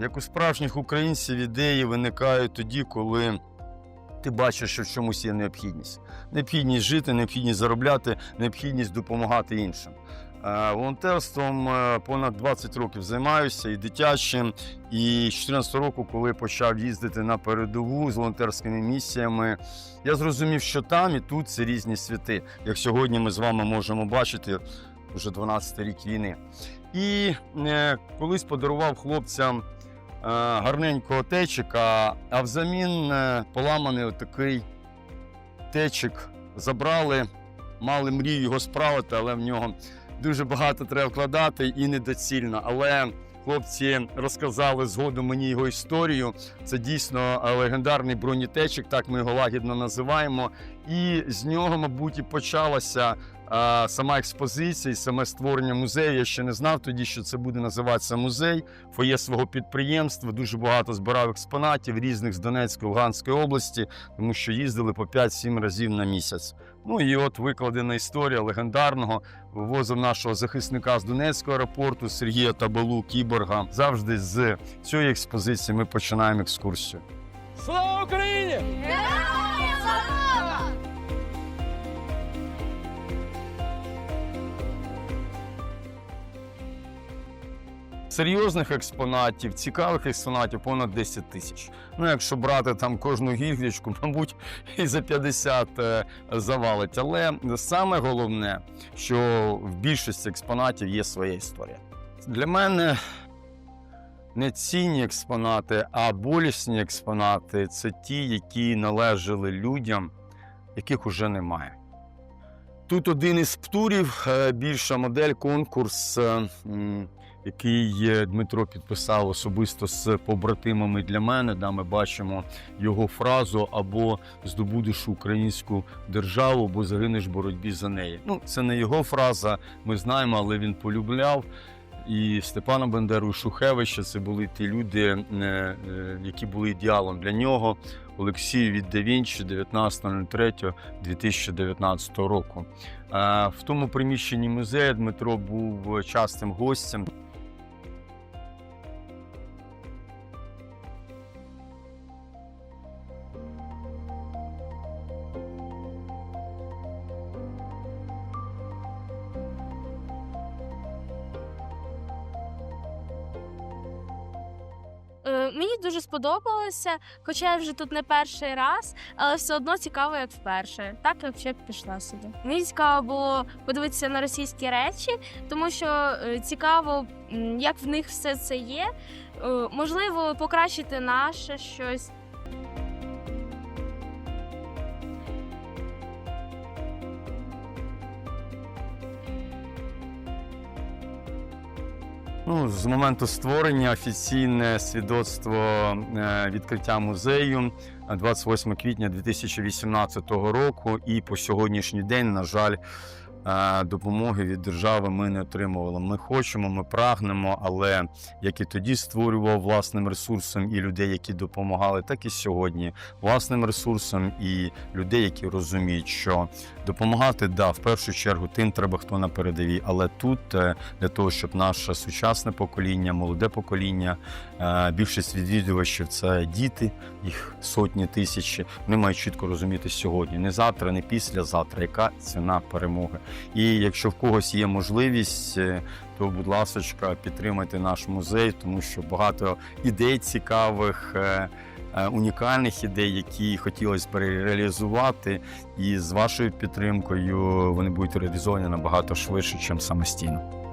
Як у справжніх українців ідеї виникають тоді, коли ти бачиш, що в чомусь є необхідність. Необхідність жити, необхідність заробляти, необхідність допомагати іншим. Е, Волонтерством е, понад 20 років займаюся і дитячим. І з 2014 року, коли почав їздити на передову з волонтерськими місіями, я зрозумів, що там і тут це різні світи. Як сьогодні ми з вами можемо бачити, вже 12 рік війни. І е, колись подарував хлопцям гарненького течика, а взамін е, поламаний отакий течик забрали, мали мрію його справити, але в нього дуже багато треба вкладати і недоцільно. Але хлопці розказали згодом мені його історію. Це дійсно е, легендарний бронетечик, так ми його лагідно називаємо. І з нього, мабуть, і почалася е, сама експозиція, і саме створення музею. Я ще не знав тоді, що це буде називатися музей. Фоє свого підприємства. Дуже багато збирав експонатів різних з Донецької, Луганської області, тому що їздили по 5-7 разів на місяць. Ну і от викладена історія легендарного вивозив нашого захисника з Донецького аеропорту Сергія Табалу, кіборга. Завжди з цієї експозиції ми починаємо екскурсію. Слава Україні! Серйозних експонатів, цікавих експонатів понад 10 тисяч. Ну, якщо брати там кожну гільдочку, мабуть, і за 50 е, завалить. Але саме головне, що в більшості експонатів є своя історія. Для мене не цінні експонати, а болісні експонати це ті, які належали людям, яких уже немає. Тут один із птурів, е, більша модель, конкурс, е, який Дмитро підписав особисто з побратимами для мене. Да, ми бачимо його фразу або здобудеш українську державу, або загинеш в боротьбі за неї. Ну, це не його фраза, ми знаємо, але він полюбляв. І Степана Бандеру, і Шухевича це були ті люди, е, е, які були ідеалом для нього. Олексію від Да Вінчі 19.03.2019 року. Е, В тому приміщенні музею Дмитро був частим гостем. Е, Мені дуже сподобалося, хоча я вже тут не перший раз, але все одно цікаво, як вперше. Так я взагалі пішла сюди. Мені цікаво було подивитися на російські речі, тому що е, цікаво, як в них все це є. Е, Можливо, покращити наше щось. Ну, з моменту створення офіційне свідоцтво е, відкриття музею е, 28 квітня 2018 року. І по сьогоднішній день, на жаль, е, допомоги від держави ми не отримували. Ми хочемо, ми прагнемо, але як і тоді створював власним ресурсом і людей, які допомагали, так і сьогодні власним ресурсом і людей, які розуміють, що допомагати да, в першу чергу тим треба, хто на передовій, але тут е, для того, щоб наше сучасне покоління, молоде покоління, е, більшість відвідувачів це діти, їх сотні тисячі. Вони мають чітко розуміти сьогодні, не завтра, не післязавтра, яка ціна перемоги. І якщо в когось є можливість, е, то, будь ласка, підтримайте наш музей, тому що багато ідей цікавих. е, е, Унікальних ідей, які хотілося б реалізувати, і з вашою підтримкою вони будуть реалізовані набагато швидше, ніж самостійно.